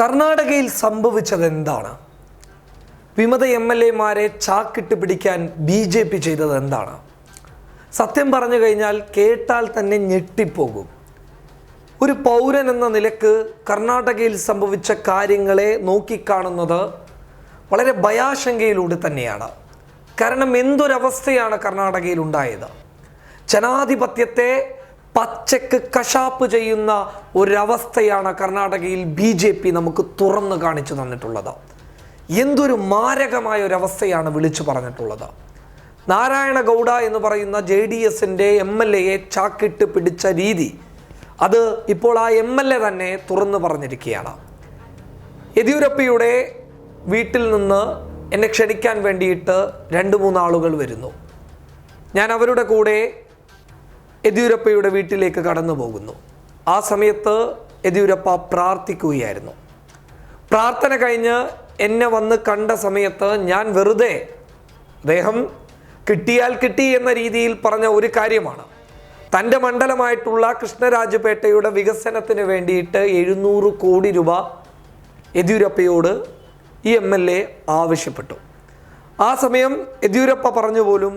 കർണാടകയിൽ സംഭവിച്ചത് എന്താണ് വിമത എം എൽ എമാരെ ചാക്കിട്ട് പിടിക്കാൻ ബി ജെ പി ചെയ്തത് എന്താണ്? സത്യം പറഞ്ഞു കഴിഞ്ഞാൽ കേട്ടാൽ തന്നെ ഞെട്ടിപ്പോകും. ഒരു പൗരൻ എന്ന നിലയ്ക്ക് കർണാടകയിൽ സംഭവിച്ച കാര്യങ്ങളെ നോക്കിക്കാണുന്നത് വളരെ ഭയാശങ്കയിലൂടെ തന്നെയാണ്. കാരണം എന്തൊരവസ്ഥയാണ് കർണാടകയിൽ ഉണ്ടായത്? ജനാധിപത്യത്തെ പച്ചക്ക് കശാപ്പ് ചെയ്യുന്ന ഒരവസ്ഥയാണ് കർണാടകയിൽ ബി ജെ പി നമുക്ക് തുറന്നു കാണിച്ചു തന്നിട്ടുള്ളത്. എന്തൊരു മാരകമായ ഒരവസ്ഥയാണ് വിളിച്ചു പറഞ്ഞിട്ടുള്ളത്. നാരായണ ഗൗഡ എന്ന് പറയുന്ന ജെ ഡി എസിന്റെ എം എൽ എയെ ചാക്കിട്ട് പിടിച്ച രീതി അത് ഇപ്പോൾ ആ എം എൽ എ തന്നെ തുറന്നു പറഞ്ഞിരിക്കുകയാണ്. യെദ്യൂരപ്പയുടെ വീട്ടിൽ നിന്ന് എന്നെ ക്ഷണിക്കാൻ വേണ്ടിയിട്ട് രണ്ട് മൂന്നാളുകൾ വരുന്നു. ഞാൻ അവരുടെ കൂടെ യെദ്യൂരപ്പയുടെ വീട്ടിലേക്ക് കടന്നു പോകുന്നു ആ സമയത്ത് യെദ്യൂരപ്പ പ്രാർത്ഥിക്കുകയായിരുന്നു. പ്രാർത്ഥന കഴിഞ്ഞ് എന്നെ വന്ന് കണ്ട സമയത്ത് ഞാൻ വെറുതെ അദ്ദേഹം കിട്ടിയാൽ കിട്ടി എന്ന രീതിയിൽ പറഞ്ഞ ഒരു കാര്യമാണ്. തന്റെ മണ്ഡലമായിട്ടുള്ള കൃഷ്ണരാജപേട്ടയുടെ വികസനത്തിന് വേണ്ടിയിട്ട് എഴുന്നൂറ് കോടി രൂപ യെദ്യൂരപ്പയോട് ഈ എം എൽ എ ആവശ്യപ്പെട്ടു. ആ സമയം യെദ്യൂരപ്പ പറഞ്ഞു പോലും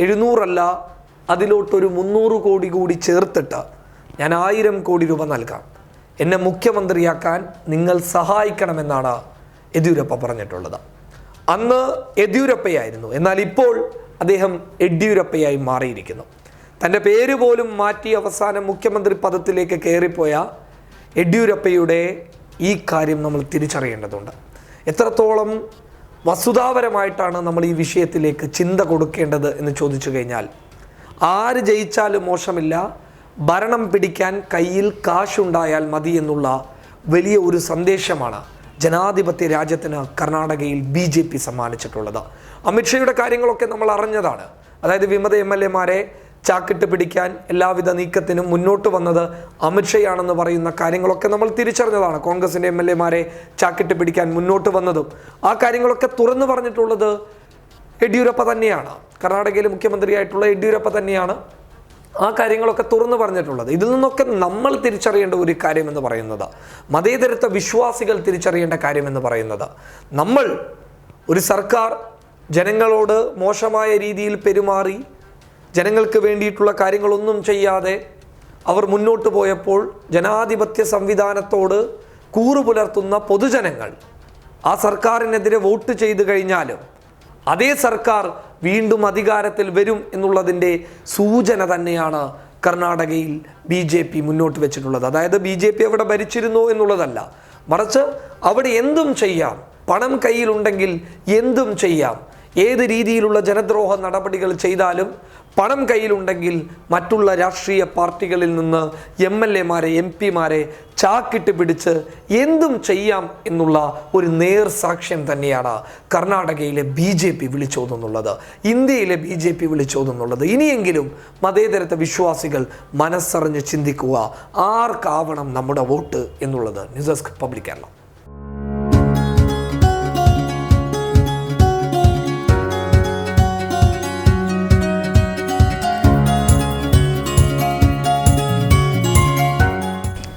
എഴുന്നൂറല്ല അതിലോട്ടൊരു മുന്നൂറ് കോടി കൂടി ചേർത്തിട്ട് ഞാൻ ആയിരം കോടി രൂപ നൽകാം. എന്നെ മുഖ്യമന്ത്രിയാക്കാൻ നിങ്ങൾ സഹായിക്കണമെന്നാണ് യെദ്യൂരപ്പ പറഞ്ഞിട്ടുള്ളത്. അന്ന് യെദ്യൂരപ്പയായിരുന്നു. എന്നാൽ ഇപ്പോൾ അദ്ദേഹം യെഡ്യൂരപ്പയായി മാറിയിരിക്കുന്നു. തന്റെ പേര് പോലും മാറ്റി അവസാനം മുഖ്യമന്ത്രി പദത്തിലേക്ക് കയറിപ്പോയ യെഡ്യൂരപ്പയുടെ ഈ കാര്യം നമ്മൾ തിരിച്ചറിയേണ്ടതുണ്ട്. എത്രത്തോളം വസുതാപരമായിട്ടാണ് നമ്മൾ ഈ വിഷയത്തിലേക്ക് ചിന്ത കൊടുക്കേണ്ടത് എന്ന് ചോദിച്ചു കഴിഞ്ഞാൽ ആര് ജയിച്ചാലും മോശമില്ല. ഭരണം പിടിക്കാൻ കയ്യിൽ കാശുണ്ടായാൽ മതി എന്നുള്ള വലിയ ഒരു സന്ദേശമാണ് ജനാധിപത്യ രാജ്യത്തിന് കർണാടകയിൽ ബി ജെ പി സമ്മാനിച്ചിട്ടുള്ളത്. അമിത്ഷയുടെ കാര്യങ്ങളൊക്കെ നമ്മൾ അറിഞ്ഞതാണ്. അതായത് വിമത എം എൽ എമാരെ ചാക്കിട്ട് പിടിക്കാൻ എല്ലാവിധ നീക്കത്തിനും മുന്നോട്ട് വന്നത് അമിത്ഷയാണെന്ന് പറയുന്ന കാര്യങ്ങളൊക്കെ നമ്മൾ തിരിച്ചറിഞ്ഞതാണ്. കോൺഗ്രസിന്റെ എം എൽ എമാരെ ചാക്കിട്ട് പിടിക്കാൻ മുന്നോട്ട് വന്നതും. ആ കാര്യങ്ങളൊക്കെ തുറന്നു പറഞ്ഞിട്ടുള്ളത് യെഡ്യൂരപ്പ തന്നെയാണ്. കർണാടകയിലെ മുഖ്യമന്ത്രിയായിട്ടുള്ള യെഡ്യൂരപ്പ തന്നെയാണ് ആ കാര്യങ്ങളൊക്കെ തുറന്നു പറഞ്ഞിട്ടുള്ളത്. ഇതിൽ നിന്നൊക്കെ നമ്മൾ തിരിച്ചറിയേണ്ട ഒരു കാര്യം എന്ന് പറയുന്നത് മതേതരത്വ വിശ്വാസികൾ തിരിച്ചറിയേണ്ട കാര്യമെന്ന് പറയുന്നത്. നമ്മൾ ഒരു സർക്കാർ ജനങ്ങളോട് മോശമായ രീതിയിൽ പെരുമാറി ജനങ്ങൾക്ക് വേണ്ടിയിട്ടുള്ള കാര്യങ്ങളൊന്നും ചെയ്യാതെ അവർ മുന്നോട്ട് പോയപ്പോൾ ജനാധിപത്യ സംവിധാനത്തോട് കൂറു പുലർത്തുന്ന പൊതുജനങ്ങൾ ആ സർക്കാരിനെതിരെ വോട്ട് ചെയ്തു കഴിഞ്ഞാലും അതേ സർക്കാർ വീണ്ടും അധികാരത്തിൽ വരും എന്നുള്ളതിന്റെ സൂചന തന്നെയാണ് കർണാടകയിൽ ബി ജെ പി മുന്നോട്ട് വെച്ചിട്ടുള്ളത്. അതായത് ബി ജെ പി അവിടെ ഭരിച്ചിരുന്നു എന്നുള്ളതല്ല. മറിച്ച് അവിടെ എന്തും ചെയ്യാം. പണം കയ്യിലുണ്ടെങ്കിൽ എന്തും ചെയ്യാം. ഏത് രീതിയിലുള്ള ജനദ്രോഹ നടപടികൾ ചെയ്താലും പണം കയ്യിലുണ്ടെങ്കിൽ മറ്റുള്ള രാഷ്ട്രീയ പാർട്ടികളിൽ നിന്ന് എം എൽ എമാരെ എം പിമാരെ ചാക്കിട്ട് പിടിച്ച് എന്തും ചെയ്യാം എന്നുള്ള ഒരു നേർ സാക്ഷ്യം തന്നെയാണ് കർണാടകയിലെ ബി ജെ പി വിളിച്ചോതുന്നുള്ളത്. ഇന്ത്യയിലെ ബി ജെ പി വിളിച്ചോതുന്നുള്ളത്. ഇനിയെങ്കിലും മതേതരത്തെ വിശ്വാസികൾ മനസ്സറിഞ്ഞ് ചിന്തിക്കുക ആർക്കാവണം നമ്മുടെ വോട്ട് എന്നുള്ളത്. News desk public Kerala.